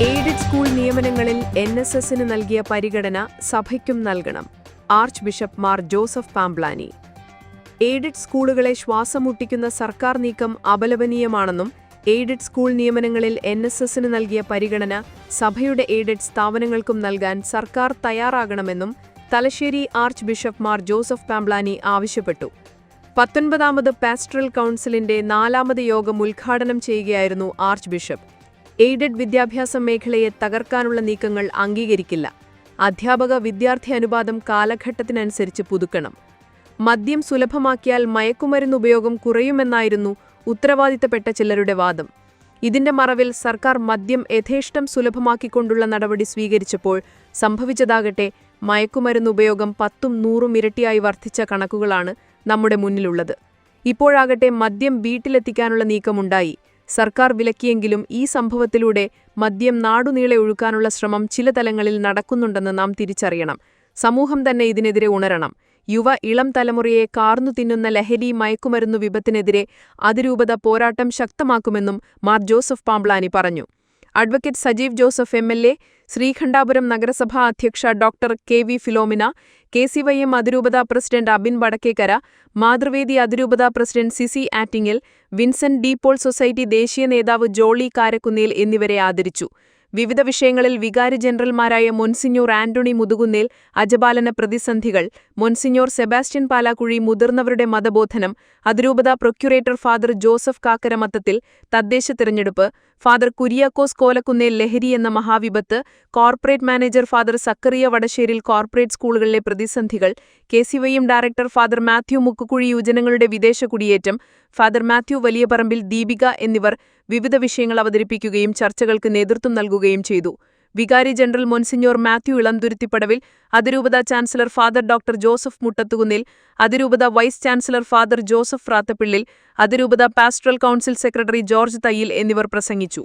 നിയമനങ്ങളിൽ N S എസിന് നൽകിയ പരിഗണന സഭയ്ക്കും നൽകണം. Archbishop Mar Joseph Pamplany. Aided സ്കൂളുകളെ ശ്വാസം മുട്ടിക്കുന്ന സർക്കാർ നീക്കം അപലപനീയമാണെന്നും എയ്ഡഡ് സ്കൂൾ നിയമനങ്ങളിൽ എൻ എസ് എസിന് നൽകിയ പരിഗണന സഭയുടെ എയ്ഡഡ് സ്ഥാപനങ്ങൾക്കും നൽകാൻ സർക്കാർ തയ്യാറാകണമെന്നും Thalassery archbishop Mar Joseph Pamplany ആവശ്യപ്പെട്ടു. പത്തൊൻപതാമത് പാസ്റ്ററൽ കൗൺസിലിന്റെ നാലാമത് യോഗം ഉദ്ഘാടനം ചെയ്യുകയായിരുന്നു ആർച്ച് ബിഷപ്പ്. എയ്ഡഡ് വിദ്യാഭ്യാസ മേഖലയെ തകർക്കാനുള്ള നീക്കങ്ങൾ അംഗീകരിക്കില്ല. അധ്യാപക വിദ്യാർത്ഥി അനുപാതം കാലഘട്ടത്തിനനുസരിച്ച് പുതുക്കണം. മദ്യം സുലഭമാക്കിയാൽ മയക്കുമരുന്ന് ഉപയോഗം കുറയുമെന്നായിരുന്നു ഉത്തരവാദിത്തപ്പെട്ട ചിലരുടെ വാദം. ഇതിന്റെ മറവിൽ സർക്കാർ മദ്യം യഥേഷ്ടം സുലഭമാക്കിക്കൊണ്ടുള്ള നടപടി സ്വീകരിച്ചപ്പോൾ സംഭവിച്ചതാകട്ടെ മയക്കുമരുന്ന് ഉപയോഗം പത്തും നൂറും ഇരട്ടിയായി വർദ്ധിച്ച കണക്കുകളാണ് നമ്മുടെ മുന്നിലുള്ളത്. ഇപ്പോഴാകട്ടെ മദ്യം വീട്ടിലെത്തിക്കാനുള്ള നീക്കമുണ്ടായി. സർക്കാർ വിലക്കിയെങ്കിലും ഈ സംഭവത്തിലൂടെ മദ്യം നാടുനീളെ ഒഴുക്കാനുള്ള ശ്രമം ചില തലങ്ങളിൽ നടക്കുന്നുണ്ടെന്ന് നാം തിരിച്ചറിയണം. സമൂഹം തന്നെ ഇതിനെതിരെ ഉണരണം. യുവ ഇളം തലമുറയെ കാർന്നു തിന്നുന്ന ലഹരി മയക്കുമരുന്നു വിപത്തിനെതിരെ അതിരൂപത പോരാട്ടം ശക്തമാക്കുമെന്നും മാർ ജോസഫ് പാംബ്ലാനി പറഞ്ഞു. Advocate Sajeev Joseph M L A Sreekandapuram നഗരസഭാ അധ്യക്ഷ doctor K V Philomina K C Y M അതിരൂപത പ്രസിഡന്റ് അബിൻ വടക്കേക്കര മാതൃവേദി അതിരൂപത president Cissy Attingal Vincent de Paul society ദേശീയ നേതാവ് ജോളി കാരക്കുന്നേൽ എന്നിവരെ ആദരിച്ചു. വിവിധ വിഷയങ്ങളിൽ വികാരി ജനറൽമാരായ മൊൻസിഞ്ഞോർ ആന്റണി മുതുകുന്നേൽ അജപാലന പ്രതിസന്ധികൾ മൊൻസിഞ്ഞോർ സെബാസ്റ്റ്യൻ പാലാക്കുഴി മുതിർന്നവരുടെ മതബോധനം അതിരൂപത പ്രൊക്യുറേറ്റർ ഫാദർ ജോസഫ് കാക്കരമത്തത്തിൽ തദ്ദേശ തിരഞ്ഞെടുപ്പ് ഫാദർ കുര്യാക്കോസ് കോലക്കുന്നേൽ ലഹരി എന്ന മഹാവിപത്ത് corporate manager father Zachariah Vadasseril corporate സ്കൂളുകളിലെ പ്രതിസന്ധികൾ K director father Mathew Mukkukuzhi യുവജനങ്ങളുടെ വിദേശ കുടിയേറ്റം ഫാദർ മാത്യു വലിയപറമ്പിൽ ദീപിക എന്നിവർ വിവിധ വിഷയങ്ങൾ അവതരിപ്പിക്കുകയും ചർച്ചകൾക്ക് നേതൃത്വം നൽകുകയും ചെയ്തു. വികാരി ജനറൽ മൊൻസിഞ്ഞോർ മാത്യു ഇളംതുരുത്തിപ്പടവിൽ അതിരൂപത chancellor father doctor Joseph Muttathukunnil അതിരൂപത vice chancellor father Joseph Rathappillil അതിരൂപത pastoral council secretary George Thayyil എന്നിവർ പ്രസംഗിച്ചു.